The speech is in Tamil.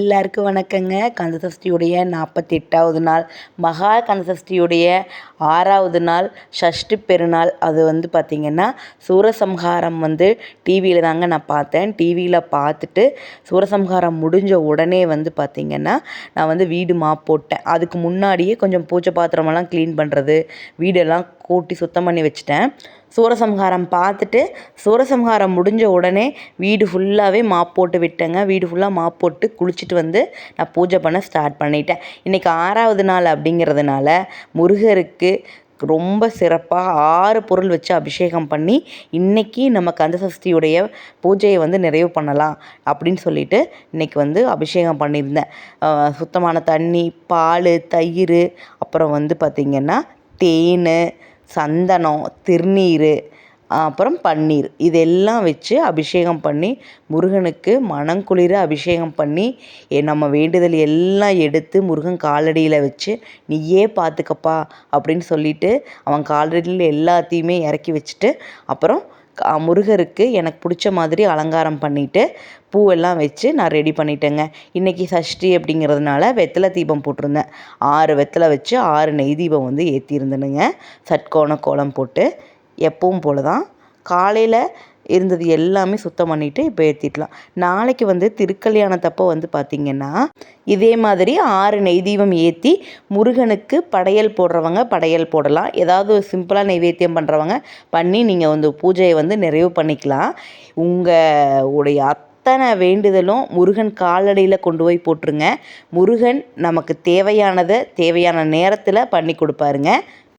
எல்லாருக்கும் வணக்கங்க. கந்தசஷ்டியுடைய நாற்பத்தி எட்டாவது நாள். மகா கந்தசஷ்டியுடைய ஆறாவது நாள். ஷஷ்டி பெருநாள். அது வந்து பார்த்திங்கன்னா சூரசம்ஹாரம் வந்து டிவியில் தாங்க நான் பார்த்தேன். டிவியில் பார்த்துட்டு சூரசம்ஹாரம் முடிஞ்ச உடனே வந்து பார்த்திங்கன்னா நான் வந்து வீடு மா போட்டேன். அதுக்கு முன்னாடியே கொஞ்சம் பூச்சை பாத்திரமெல்லாம் க்ளீன் பண்ணுறது வீடெல்லாம் கூட்டி சுத்தம் பண்ணி வச்சுட்டேன். சூரசம்ஹாரம் பார்த்துட்டு சூரசம்ஹாரம் முடிஞ்ச உடனே வீடு ஃபுல்லாகவே மாப் போட்டு விட்டேங்க. வீடு ஃபுல்லாக மாப் போட்டு குளிச்சுட்டு வந்து நான் பூஜை பண்ண ஸ்டார்ட் பண்ணிட்டேன். இன்றைக்கி ஆறாவது நாள் அப்படிங்கிறதுனால முருகருக்கு ரொம்ப சிறப்பாக ஆறு பொருள் வச்சு அபிஷேகம் பண்ணி இன்றைக்கி நம்ம கந்தசஷ்டியுடைய பூஜையை வந்து நிறைவு பண்ணலாம் அப்படின்னு சொல்லிட்டு இன்றைக்கி வந்து அபிஷேகம் பண்ணியிருந்தேன். சுத்தமான தண்ணி பால் தயிர் அப்புறம் வந்து பார்த்திங்கன்னா தேன் சந்தனம் திருநீர் அப்புறம் பன்னீர். இதெல்லாம் வச்சு அபிஷேகம் பண்ணி முருகனுக்கு மனங்குளிர அபிஷேகம் பண்ணி நம்ம வேண்டுதல் எல்லாம் எடுத்து முருகன் காலடியில் வச்சு நீயே பார்த்துக்கப்பா அப்படின்னு சொல்லிட்டு அவன் காலடியில் எல்லாத்தையுமே இறக்கி வச்சுட்டு அப்புறம் முருகருக்கு எனக்கு பிடிச்ச மாதிரி அலங்காரம் பண்ணிவிட்டு பூவெல்லாம் வச்சு நான் ரெடி பண்ணிட்டேங்க. இன்றைக்கி சஷ்டி அப்படிங்கிறதுனால வெத்தலை தீபம் போட்டிருந்தேன். ஆறு வெத்தலை வச்சு ஆறு நெய் தீபம் வந்து ஏற்றிருந்தேனுங்க சட்கோண கோலம் போட்டு எப்பவும் போல் தான் காலையில் இருந்தது எல்லாமே சுத்தம் பண்ணிவிட்டு இப்போ ஏற்றிடலாம் நாளைக்கு வந்து திருக்கல்யாணத்தப்போ வந்து பார்த்திங்கன்னா இதே மாதிரி ஆறு நெய் தீபம் ஏற்றி முருகனுக்கு படையல் போடுறவங்க படையல் போடலாம். ஏதாவது சிம்பிளாக நைவேத்தியம் பண்ணுறவங்க பண்ணி நீங்கள் வந்து பூஜையை வந்து நிறைவு பண்ணிக்கலாம். உங்கள் உடைய அத்தனை வேண்டுதலும் முருகன் காலடியில் கொண்டு போய் போட்டுருங்க. முருகன் நமக்கு தேவையானதை தேவையான நேரத்தில் பண்ணி கொடுப்பாருங்க.